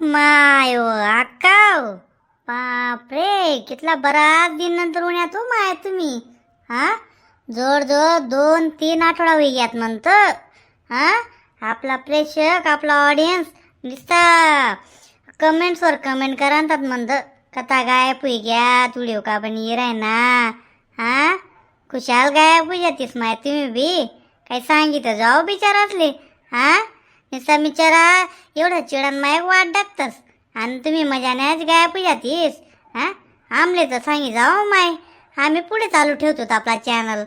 माय अक्काव. बापरे कितला बराच दिन नंतर उन्यात हो माय तुम्ही हा? जोड जोड दोन तीन आठवडा होई ग्यात म्हणतं हा? आपला प्रेक्षक आपला ऑडियन्स दिसता कमेंट्सवर कमेंट करतात म्हणतं कथा गायब होई घ्या तुडिओ का पण ये ना हा? खुशाल गायब होई जातीस माय तुम्ही बी काही सांगितलं जाऊ बिचारा असले हा? नुसता बिचारा एवढं चिडन मायक वाट टाकतस आणि तुम्ही मजानेच गायब होई जातीस हा? आमले तर सांगी जाऊ माय। आम्ही पुढे चालू ठेवतो आपला चॅनल।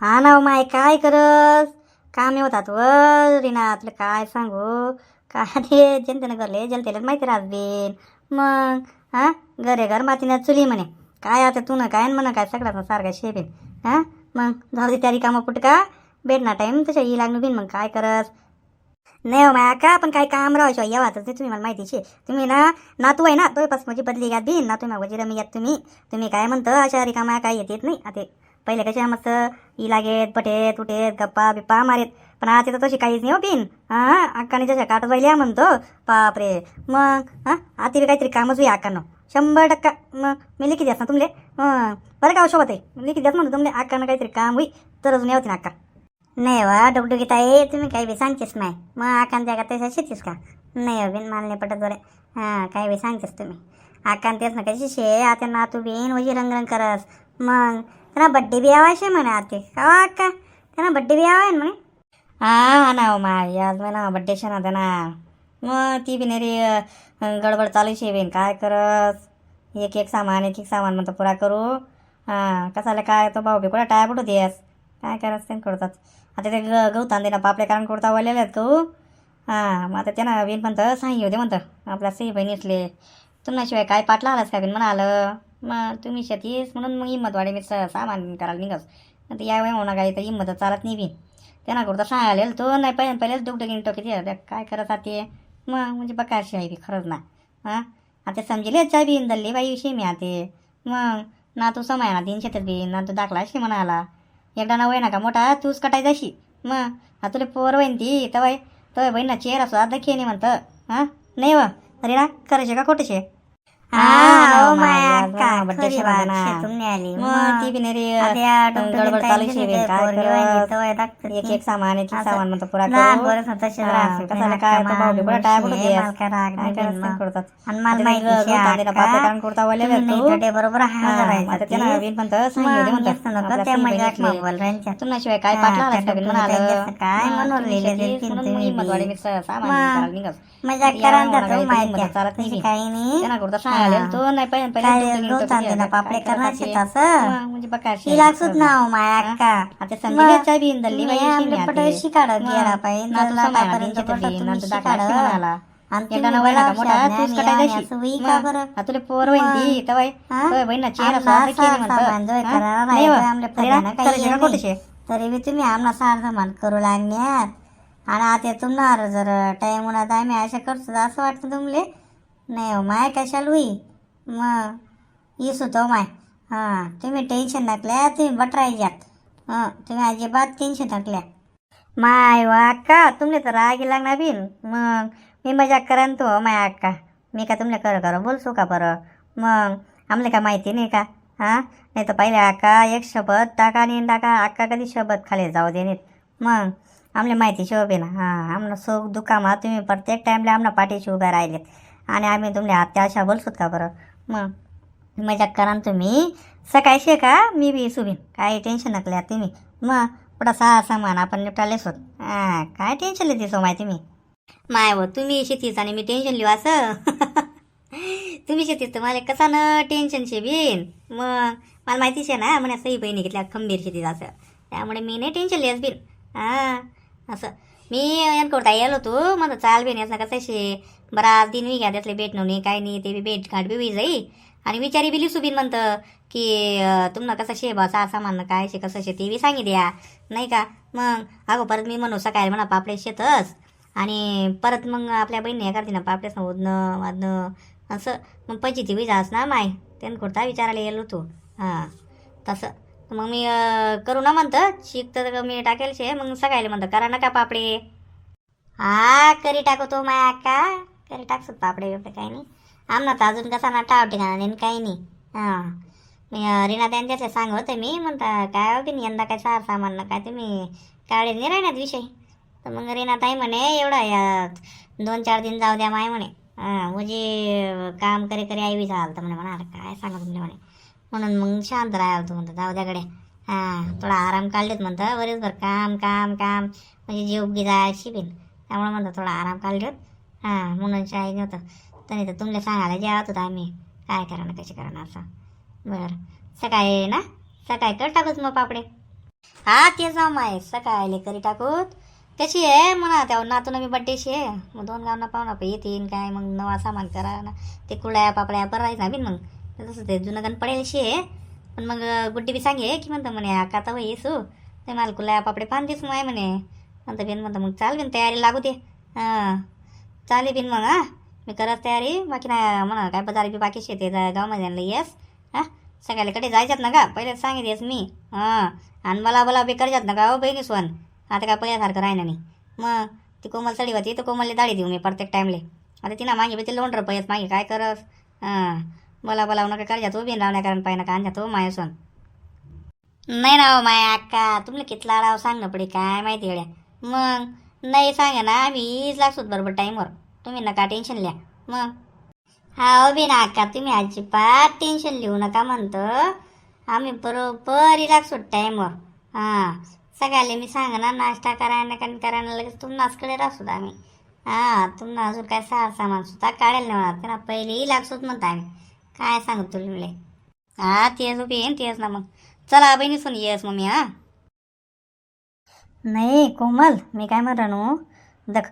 हा ना माय काय करस? कामे होतात व रिना तुला काय सांगू? काय ते जनतेनं करले जनतेला माहिती राहत बेन मग हा? घरे घर मातीनं चुली म्हणे. काय आता तू ना काय म्हणा काय सगळ्यात सारखा शेबेन हा? मग जाऊ दे तयारी कामं पुट का भेटना टाईम तशा येई लागलो बिन मग काय करस? नाही हो माया का पण काय काम राहायचो येवा तर ते तुम्ही मला माहितीचे तुम्ही ना नातू आहे ना तो पास माझी बदली घ्या बिन. नातू माझी रमी यात तुम्ही. तुम्ही काय म्हणतं अशा रिकामा काय येत येत नाही? आता पहिले कशा मस्त ई लागेत पटेत उठेत गप्पा बिप्पा मारेत. पण आता तर तशी काहीच नाही हो बिन. हां अक्काने जशा काटत राहिल्या म्हणतो. बापरे. मग हां आता बी काहीतरी कामच होई अक्कानं. शंभर टक्का. मग मी लिखी द्यास ना तुमले? हं. बरं का हो शोभत आहे लिखी द्यास म्हणतो तुमले अक्कानं काहीतरी काम होई तर अजून येवती ना अक्का. नाही वा डुगडुगीत आहे तुम्ही काही बी सांगतेस नाही. मग अक्कान त्या का तशा शेतीस का? नाही हो बिन मानले पटत बरे. हां काही बी सांगतेस तुम्ही. आकांत तेच ना कशी शे आता नातू बिन वजी रंगरंग करस. मग त्यांना बड्डे बी यावा शे म्हणे आते का अक्का त्यांना बड्डे बी आवाय म्हणे. हा ना हो माय आज ना बड्डे शे ना त्यांना. मग ती बी नाही रे गडबड चालू शे बिन काय करस? एक एक सामान एक एक सामान म्हणतो पुरा करू. हां कसाला काय? तो भाऊ बी कुठं टाय कुठं देस काय करस ते करतात आता ते ग गवतान दे ना पापले कारण कुडता वालेले आहेत गहू. हां मग आता त्यांना बिन म्हणतं सांगी होते म्हणतं. आपल्या सई बहिणीसले. तुम्हाशिवाय काय पाटला आलास का बीन म्हणालं? मग तुम्ही शेतीस म्हणून मग हिंमत वाढे मी स सामान करायला निघस आता यावेळी म्हणा काही तर हिंमत चालत नाही बी त्यांना कुठं सांगायला तो नाही पहिले पहिलेच डुकटं टोकी दे काय करत ते मग म्हणजे बकाशी आहे बी खरंच ना. हां? आता समजेल चाय बीन दल्ली बाई विषयी मी आते. मग ना तू समय ना तीन शेतात बिन ना तू दाखला अशी म्हणाला एकदा ना वय ना का मोठा तूच कटाय अशी. मग आता तुला पोर वहीन ती तवाय तवय बहीण चेहरा सुद्धा दाखी नाही म्हणतं. हां? नाही व? अरे ना करायचे का खोटेशे? एक. एक सामान एक म्हणतो पुरा हां, काय नाही करत तर बरोबर. मग बोलऱ्यांच्या. तुमच्याशिवाय काय त्यांच्यात काय म्हणून. मजाक करा चालत नाही. काही नाही तो नाही द्यायचं. पापडे करणार म्हणजे बघा तिला. सुद्धा नाव माया अक्का. आता बाई मी गेला पाहिजे. तरी, तुम्ही मला तुला पोर बी तुम्ही आमना सार सामान करू लागण्यात आणि आता तुम्हाला जर टाइम उन्हात आम्ही अशा करतो असं वाटतं तुमले नाही हो माय कशाला होई मग येस होतो माय हां तुम्ही टेन्शन नकल्या तुम्ही बटरायच्यात हां तुम्ही अजिबात टेन्शन टाकल्या माय वा अक्का तुमले तर राग लागणार बिन मग मी मजा करन तो माय अक्का मी का तुमले कर कर बोलसो का बरं मग आमले का माहिती नाही का हां नाही तर पहिले अक्का एक शब्द टाका आणि टाका अक्का कधी शब्द खाली जाऊ देनीत मग आमले माहिती शोभे ना हां आमनं सुख दुखामा तुम्ही प्रत्येक टाईमला आमना पाठीशी उभ्या राहिलेत आणि आम्ही तुमले आत्या अशा बोलसोत का बरं? मग मजाक करा ना तुम्ही. सकाळी शे का? मी बी सुबीन काही टेन्शन नकल्या तुम्ही. मग पुढं सहा सामान आपण निपटाले सोत हां काय टेन्शन लिहिते सो माहिती मी माय व तुम्ही शेतीच आणि मी टेन्शन लिहू असं? तुम्ही शेतीच तर मला कसा न टेन्शन शे बिन? मग मला माहिती शे ना म्हणे असंही बहिणी घेतल्या खंबीर शेतीत असं. त्यामुळे मी नाही टेन्शन लिहस बिन. हां असं. मी एनकोडता येलो तू म्हणतो चाल बिन याचा कसं शे बरा दिन मी घ्या त्यातले भेट नव्हणे काय नाही ते बी भेट घाट बी होई जाई आणि विचारी बी लिसू म्हणतं की तुम्हाला कसं शे बा सहा सामान काय शे कसं शे ते बी सांगी द्या नाही का? मग अगो परत मी म्हणू सकाळी म्हणा पापडे शेतच आणि परत मग आपल्या बहिणी करते ना पापड्यास ओदणं वादणं असं. मग पैची ती विजास ना माय. त्यानं कुर्ता विचारायला गेलो तू हां तसं. मग मी करू ना म्हणतं. शिक तर मी टाकेल शे मग सकाळी म्हणतं करा नका पापडे? हा करी टाकू तो माया का करी टाकसत पापडे बिपडे काही नाही. आमना तर अजून कसा ना टाव ठिकाणा नाही काही नाही. हां. मी रिना रीना त्यांच्यातले सांग होते मी. म्हणता काय होती नाही यंदा काय सार सामान ना काय तुम्ही काळे नाही राहण्यात विषय. तर मग रीना ताई म्हणे एवढा या दोन चार दिन जाऊ द्या माय म्हणे. हां म्हणजे काम करे करे आई बी झालं तर म्हणे म्हणा काय सांगा तुम्ही म्हणे. म्हणून मग शांत राहायला तू म्हणतं जाऊ द्या हां थोडा आराम काढलेत म्हणतं बरेचभर काम काम काम. म्हणजे जीव गी जाय शिबीन. त्यामुळे म्हणतं थोडा आराम काढलेत. हां म्हणून शाही नव्हतं तरी तर तुमला सांगायला जेवत होतं आम्ही काय करणार कसे करणार असं. बरं सकाळी ना? सकाळी कर टाकूच मग पापडे. हा ते जाऊ माय सकाळी करी टाकूत. कशी आहे म्हणा त्या नातून मी बड्डेशी आहे. मग दोन गावना पाहुणा पे येतीन काय मग नवा सामान करा ना. ते कुळ्या पापड्या बरं राहायचं ना बिन मग. तसं ते जुनं गण पडेल शे. पण मग गुड्डी बी सांगे की म्हणतं म्हणे आका वय येसू. ते मालकुला कुळ्या पापडे पान दिस माय म्हणे. म्हणतं बिन म्हणतं मग चाल बिन तयारी लागू दे. हां. चाले बिन मग हा. मी करत तयारी. बाकी नाही म्हणा काय बाजार बी बाकी शेते गावमध्ये आणलं येस. हां. सगळ्याला कडे जायच्यात ना का पहिले सांगितलेस मी. हां. आणि मला बला बी करजात ना का हो बहिणी सोन आता काय पहिल्यासारखं राहिना नाही. मग ती कोमल साडी होती तर कोमलला दाढी देऊ मी प्रत्येक टाईमले. आता तिनं मागे बी ते लोंढर पैस मागे काय करस? हां. बोला बोला नका कर जातो बिन रावण्या कारण पाहिजे का आणजा तो माया सोन नाही ना माया अक्का तुम्हाला कितला राव सांग ना पडे काय माहिती गड्या मग नाही सांगा ना आम्ही लागसोत बरोबर टाईमवर तुम्ही नका टेन्शन लिहा. मग? हा हो बी ना अक्का तुम्ही अजिबात टेन्शन लिहू नका म्हणतो. आम्ही बरोबर लागसोत टाईमवर हां सगळ्याला मी सांगा ना नाश्ता करायला कारण करायला लगेच तुम्हासकडे राहसोत आम्ही. हां तुम्हाला अजून काय सार सामान सुद्धा काढायला नाही म्हणत ना पहिलेही लागसोत म्हणतो आम्ही. काय सांगत तुला हा तेच उभी येईन तेच ना मग. चला बहिणीसून येस मम्मी हा. नाही कोमल मी काय म्हणतो नो दख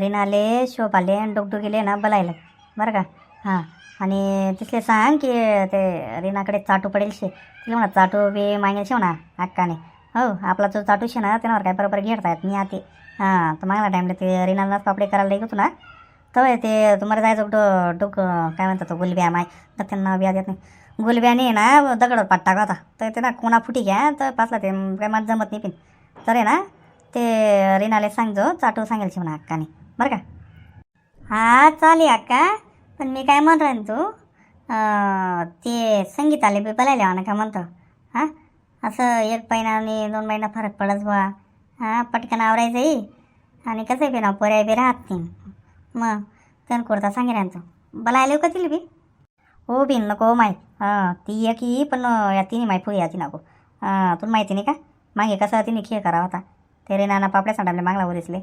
रिनाले शोभाले आणि डुगडुगीले ना बोलायला बरं का? हां आणि तिथले सांग की ते रिनाकडे चाटू पडेल शे. तिला म्हणा चाटू बी मागेल शे म्हणा हक्काने हो आपला जो चाटू शे ना त्यावर काय बरोबर घेता येत मी आते. हां तर मागला टाईमला ते रिनाला पापडे करायला होतो ना तवय ते तुम्हाला जायचं कुठं? डोक काय म्हणतात तो गुलब्या माय. तर त्यांना ब्या देत नाही. गुलब्याने ना दगड पट्टा टाका होता. तर ते ना कोणा फुटी घ्या तर पाचला ते काय माझं जमत नाही पिन. तर आहे ना ते रिनाले सांगजो चाटू सांगेल शे म्हणा अक्काने. बरं का? हा चालेल अक्का. पण मी काय म्हणतो राहीन तू? ते संगीताले बी बोलायला ना का म्हणतो. हां? असं एक महिना आणि दोन महिना फरक पडत बा हां पटकन आवरायचंही आणि कसं बी ना पोऱ्या बी राहत नाही. मग त्यानं कुर्ता सांगेल यांचं. बलायला येऊ का तिला बी. हो बिन नको माय. हां ती एक ही पण या तिने माय फुई याची नको. हां तुला माहिती नाही का? मागे कसं तिने खेळ करावा होता. ते रे नाना पापड्या सांडाले मागला उरिसले.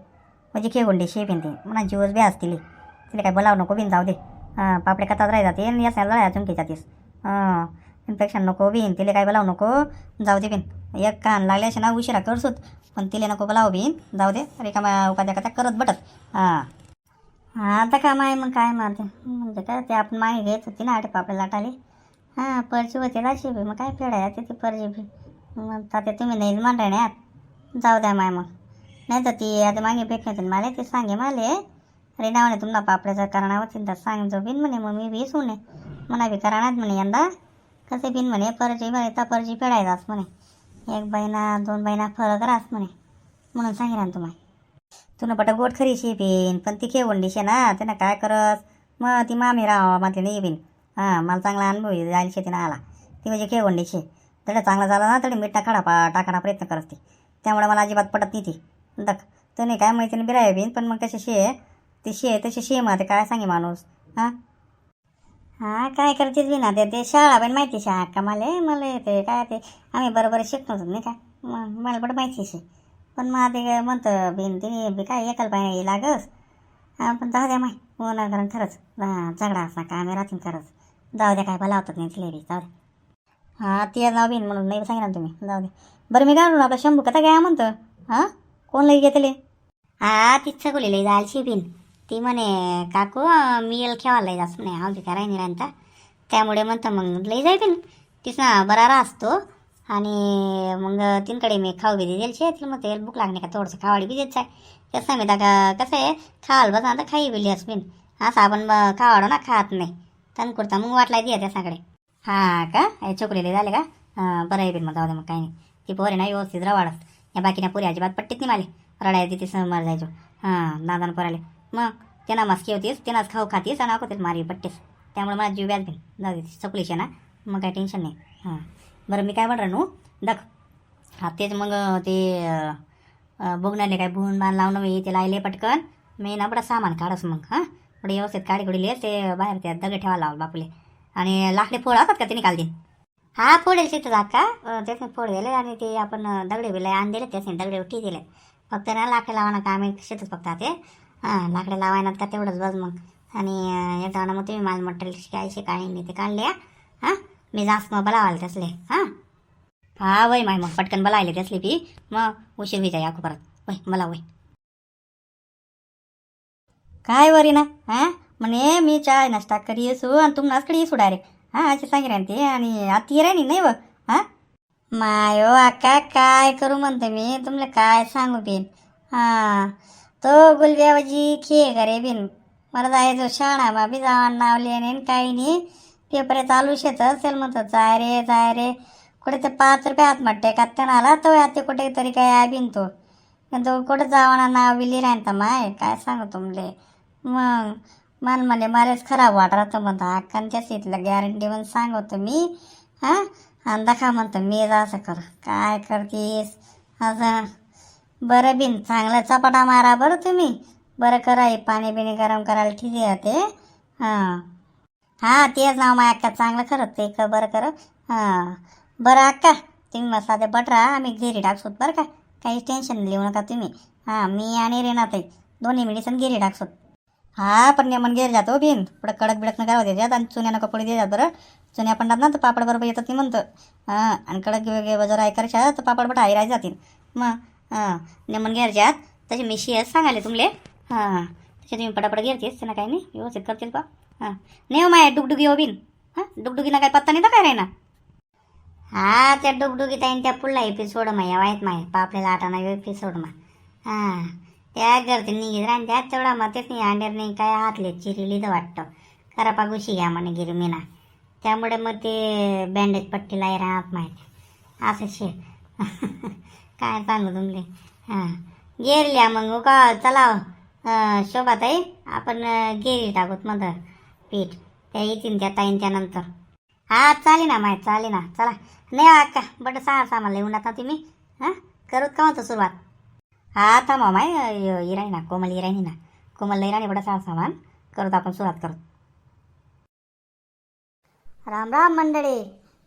म्हणजे खेळ गोंडी शे बिन ती. म्हणा जीवच बी असतील तिला. काय बोलाव नको बिन जाऊ दे. हां पापडे कथाच राही जाते आणि या लढाया चुमकीच्या तीस हां इन्फेक्शन नको बिन तिला काय बोलाव नको. जाऊ दे बिन एक कान लागल्याशी ना उशिरा करसूत. पण तिला नको बोलावं बिन जाऊ दे. रिकामा उपाध्या कथा करत बटत. हां. आता काम माय मग काय मारते? म्हणजे काय ते आपण मागे घेत होती ना आटे पापडे लाटाले हां परची होते राशी बी मग काय फेडाय ते ती परजी बी. मग आता ते तुम्ही नाही मांडण्यात जाऊ द्या माय मग. नाही तर ती आता मागे भेटण्यात मला ते सांगे माले अरे नावाने तुम्हाला पापड्याचं करणार होती तर सांग जो बिन म्हणे मग मी बी सुने म्हणा बी करणार म्हणे यंदा. कसे बिन म्हणे परजी म्हणे तर परजी फेडायचाच म्हणे. एक बहिणा दोन बहिणा फरक राहस म्हणे. म्हणून सांगेन ना तुम्हाला. तुला पट गोट खरी शे पण ती खेळून शे ना त्यानं काय करस? मग ती मामी राहा म्हटली नाही बीन हां मला चांगला अनुभव आहे, जायला शेतीनं आला. ती म्हणजे खेळून शे तडे चांगला झाला ना तडे मीठ टाकाडा पा प्रयत्न करत ती. त्यामुळे मला अजिबात पटत नाही ती. दख तर नाही काय माहिती बिराय बीन पण मग कशी शे ती शे तशी शे मग ते काय सांगे माणूस हां? हां काय करतेस बी ना ते ते शाळा पण माहिती शाळा का मला मला ते काय ते आम्ही बरोबर शिकलो होतो नाही का? मग मला पण माहिती शे? पण मग ते म्हणतं बिन तिने बी काय एकल पाहिजे लागस. पण जाऊ द्या माय हो ना कारण खरंच. झगडा असा कामे राहतील खरंच. जाऊ द्या काय भला होतात नाही तिला बी जाऊ द्या. हां ते जाऊ बिन म्हणून नाही सांगितलं तुम्ही जाऊ द्या. बरं मी काय म्हणून आपला शंभू कथा काय म्हणतं. हां? कोण लई घेतले? हा तीच सगळी जायची बिन ती म्हणे काकू मी येल खेळायला जास्त म्हणे हा काय राही राहता त्यामुळे म्हणतं मग लई जाय बिन तिचा ना बरा असतो. आणि मग तिनकडे मी खाऊ बी दिली शे मग तेल भूक लागणे का थोडंसं खावाडी बी देत आहे कसं मी का कसं आहे खावाल बसा आता खाई बिली बिन असं आपण ब- खावाडो ना खात नाही. तन कुर्ता मग वाटला दिया त्याच्याकडे हा का? हे चोकलेले झाले का? हां बरं आहे बिन मग जाऊ दे मग काही नाही. ती पोरे ना व्यवस्थित रवाडत. या बाकीच्या पुरी अजिबात पट्टीत नाही माले रडायला ती समोर जायचो. हां नादान पोराले. मग त्यांना मस्की होतीस त्यांनाच खाऊ खातीस आणि अकोतीस मारी पट्टीस. त्यामुळे मला जीव व्याज बिन जाऊ दे चपलीशे ना. मग काही टेन्शन नाही. हां. बरं मी काय म्हणणार नू? दख. हा तेच मग ते अं, बघणारे काय भुवून बाण लावणं मी ते लायले पटकन. मी ना बडा सामान काढस मग हां. पुढे व्यवस्थित काढी कुडीले ते बाहेर त्या दगड ठेवायला लावलं बापुले. आणि लाकडे फोड असतात का तिने काल दिन हा फोडेल तिथं जात का? अं, फोड दिले आणि ते आपण दगडे बिले आण दिले त्याने दगडे उठी दिले फक्त ना लाकडे लावायला का आम्ही शेतच फक्त ते. हां लाकडे लावायनात का तेवढंच बस मग. आणि येताना मग तुम्ही माल मटेरियल काय शिकाळी नाही ते काढले हां. मी जास्त मग बलावाले तसले हां? हा वय माय मग पटकन बलायले त्यासली पी मग उशीर होई जाय आखू परत. वय मला वय. काय वरी ना हा? म्हणे मी चाय नाश्ता करी येसू आणि तुम नाच येसू डायरेक्ट. हा असे सांगितले ते आणि आती ये नाही नाही व हा? मायो आका काय करू म्हणते मी? तुम्हाला काय सांगू बिन? हा तो गुलब्यावजी खे करे बिन. मला जायचं शाळा बा बी जावा नाव लिहिणे काही नाही. पेपर चालू शेत असेल म्हणतो जाय रे जाय रे. कुठे ते पाच रुपये हात म्हटते का त्यानं आला तो आता कुठे तरी काय आहे बिन तो तो कुठं जावाना नाव बिली राहता माय काय सांगू तुमले. मग मन म्हणे मलाच खराब वाटत म्हणतो अक्कांच्या सीटला गॅरंटी म्हणून सांगतो मी. हां? आणि दखा म्हणतो मी असं कर. काय करतीस? असं. बरं बिन चांगला चपाटा मारा बरं तुम्ही. बरं करा हे पाणी बिणी गरम करायला ठीक आहे ते. हां. हां तेच नाव माझ्या अक्का चांगलं खरंच ते. का बरं कर? हां. बरं अक्का तुम्ही मग साधे बटरा आम्ही घेरी टाकसोत बरं का? काही टेन्शन लिहू नका तुम्ही. हां मी आणि रेनाताई दोन्ही मिळीसन गिरी टाकसोत. हा पण नेमन गेर जातो हो बिन पुढं कडक बिडक करावं देतात आणि चुन्या नको पडी देतात बरं. चुन्या पडतात ना तर पापड बरोबर येतात ती म्हणतं. हां आणि कडक गे जर ऐकायच्या तर पापड बट आई जातील. मग हां नेमन घ्यायच्यात तसे मी शियस सांगायले तुमले. हां त्याचे तुम्ही पटापट घेरतेस त्यांना काही नाही. व्यवस्थित करतील बा. हां. नाही हो माय डुगडुगी हो हां? डुगडुगीना काय पत्ता नाही तर काय राहिना हा त्या डुगडुगीत आहे त्या पुढला एपिसोड माया वाईट माय. पापलेला आठाना एपिसोड मा. हां. त्या गर्दी निघित राहते त्यात तेवढा मग तेच नाही अंडेर नाही काय हातले चिरिली तर वाटतं. करा पागुशी घ्या म्हणे गिरमीना त्यामुळे मग ते बँडेज पट्टीला राहत माहीत असं शे. काय सांगू तुमले? हां. गेरल्या मग का चला शोभाताई आपण गेरी टाकूत मग पीठ. त्या येतील त्या ताईंच्या नंतर. हा चालेल ना माय चालेल ना. चला. नाही हो अक्का बट सहा सामान येऊन आता तुम्ही. हां? करूत का म्हणतो सुरुवात? हा थांबा माय इराणी ना कोमल इराणी ना. कोमल इराणी बडा सहा सामान करत आपण सुरुवात करू राम राम मंडळी.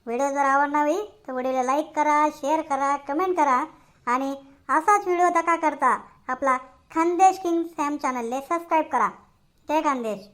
व्हिडिओ जर आवडणावी तर व्हिडिओला लाईक करा शेअर करा कमेंट करा. आणि असाच व्हिडिओ दका करता. आपला खानदेश किंग सॅम चॅनलले सबस्क्राईब करा. जय खानदेश.